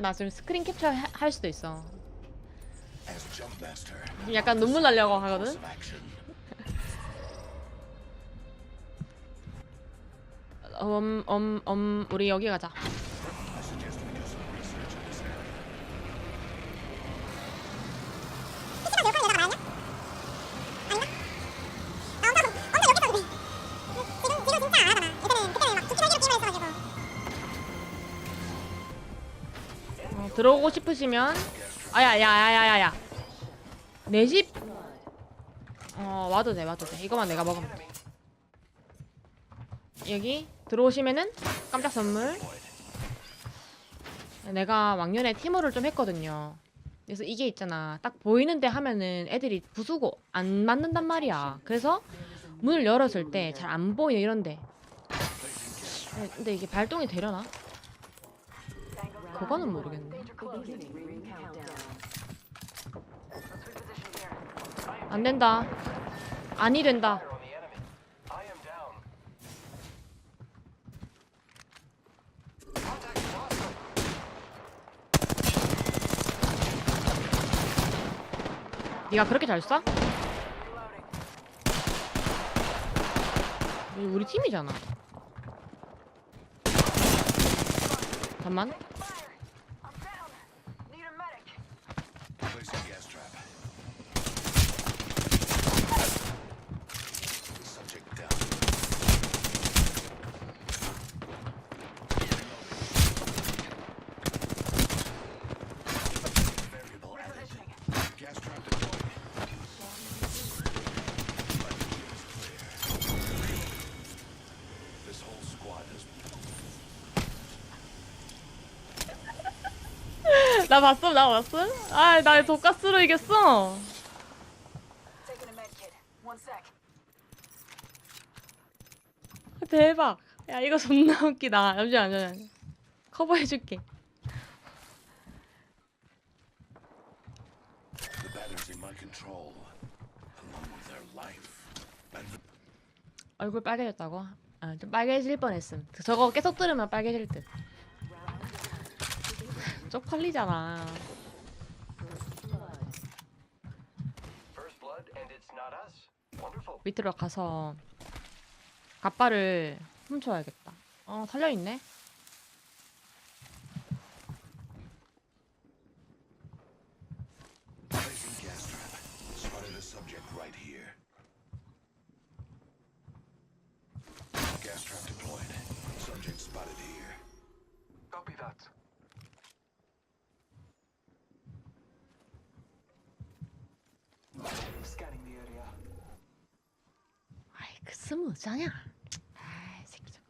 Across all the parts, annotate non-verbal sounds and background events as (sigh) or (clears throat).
때나 지금 스크린 캡처 하- 할 수도 있어. 약간 눈물 나려고 하거든. action. 음, 음, 음, 우리 여기 가자. 들어오고 싶으시면 아야 야야야야야. 내 집? 어 와도 돼 와도 돼. 이거만 내가 먹으면 돼. 여기 들어오시면은 깜짝 선물. 내가 왕년에 티모를 좀 했거든요. 그래서 이게 있잖아. 딱 보이는데 하면은 애들이 부수고 안 맞는단 말이야. 그래서 문을 열었을 때 잘 안 보여 이런데. 어, 근데 이게 발동이 되려나? 그거는 모르겠네 안 된다. 아니 된다. 네가 그렇게 잘 쏴? 이 우리 팀이잖아. 잠만. 나 봤어? 나 봤어? 아, 나 독가스로 이겼어. 대박. 야, 이거 존나 웃기다. 잠시만, 잠시만. 커버해줄게. 얼굴 빨개졌다고? 아, 좀 빨개질 뻔했음. 저거 계속 들으면 빨개질 듯. 쪽팔리잖아. 밑으로 가서 갑바를 훔쳐야겠다. 어, 살려있네. Placing gas trap. Spotted a subject right here. Gas trap deployed. Subject spotted here. Copy that. 아이, 그 스무 짜냐? 아이, 새끼 저.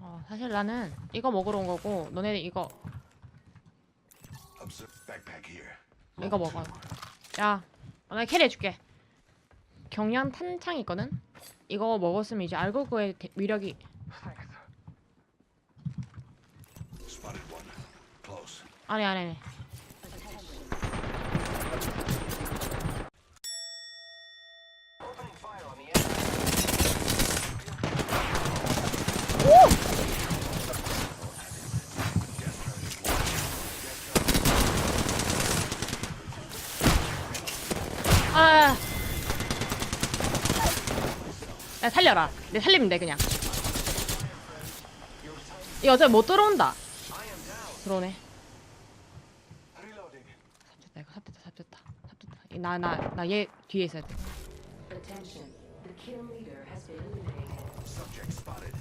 어, 사실 나는 이거 먹으러 온 거고 너네 이거. 이거 먹어. 야, 어, 나 캐리 해줄게. 경량 탄창 있거든. 이거 먹었으면 이제 알고그의 대- 위력이. Spotted one. Close. 아니 아니 아니. 아. 야 살려라. 내 살리면 돼 그냥. 이 어차피 못 들어온다. 들어오네. Reloading. 삽됐다 이거 삽됐다 삽됐다 삽됐다. 나 나 나 얘 뒤에 있어야 돼. Attention, the kill leader has been eliminated. Subject spotted.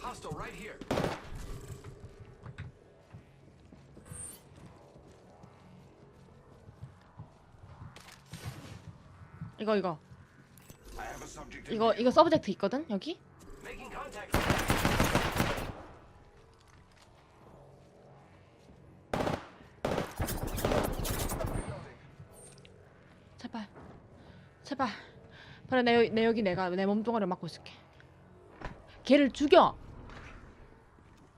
Hostile right here. 이거 이거 I have a subject in 이거 here. 이거 서브젝트 있거든 여기. Making contact. 제발 제발. 그래 내, 여- 내 여기 내가 내 몸뚱아리를 막고 있을게. 걔를 죽여.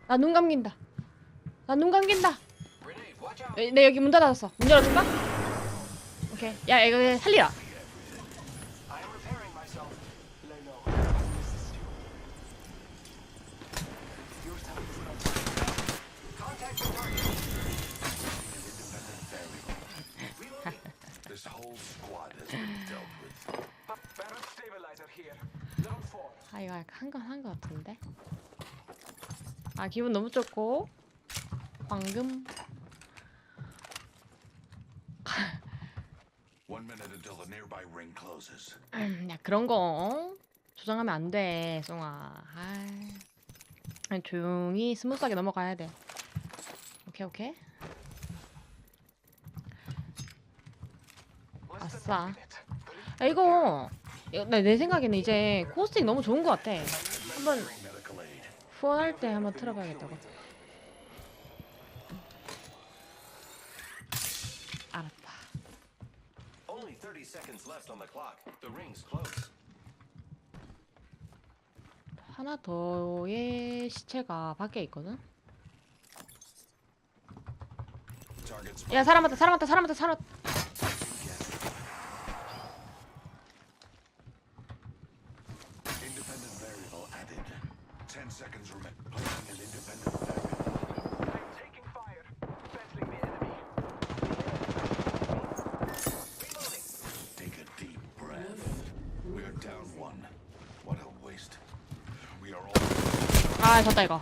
나 눈 감긴다. 나 눈 감긴다. 내 여기 문 닫았어. 문 열어줄까? 오케이. 야 이거 살리라. 한건한거 같은데. 아 기분 너무 좋고 방금. 음, (clears throat) 야 그런 거 어? 조장하면 안 돼, 송아. 아이. 그냥 조용히 스무스하게 넘어가야 돼. 오케이 오케이. 아싸. 야, 이거 이거 내, 내 생각에는 이제 코스팅 너무 좋은 것 같아. 한번. 후원할 때 한번 틀어봐야겠다고. 알았다. Only 30 seconds left on the clock. The ring's close. 하나 더의 시체가 밖에 있거든. 야 사람 왔다 사람 왔다 사람 왔다 사람 왔다. Independent variable added. Ten seconds remain. Placing an independent variable. Taking fire. Battling the enemy. Reloading. Take a deep breath. We're down one. What a waste. We are all. 아 졌다 이거.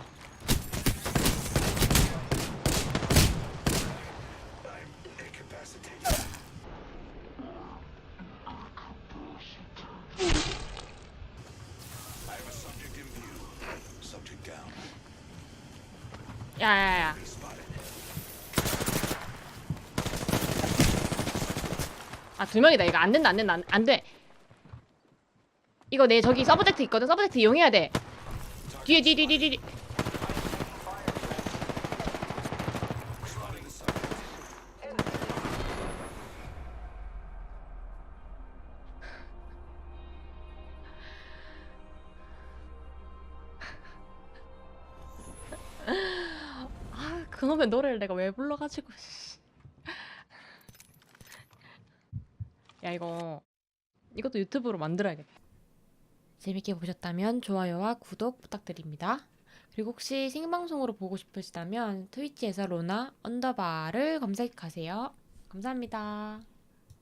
야야야. 아 두 명이다 이거 안 된다 안 된다 안, 안 돼. 이거 내 저기 서브젝트 있거든 서브젝트 이용해야 돼. 뒤에 뒤에 뒤에 뒤에. 뒤에. 그놈의 노래를 내가 왜 불러가지고. 씨. 야 이거 이것도 유튜브로 만들어야겠다. 재밌게 보셨다면 좋아요와 구독 부탁드립니다. 그리고 혹시 생방송으로 보고 싶으시다면 트위치에서 로나 언더바를 검색하세요. 감사합니다.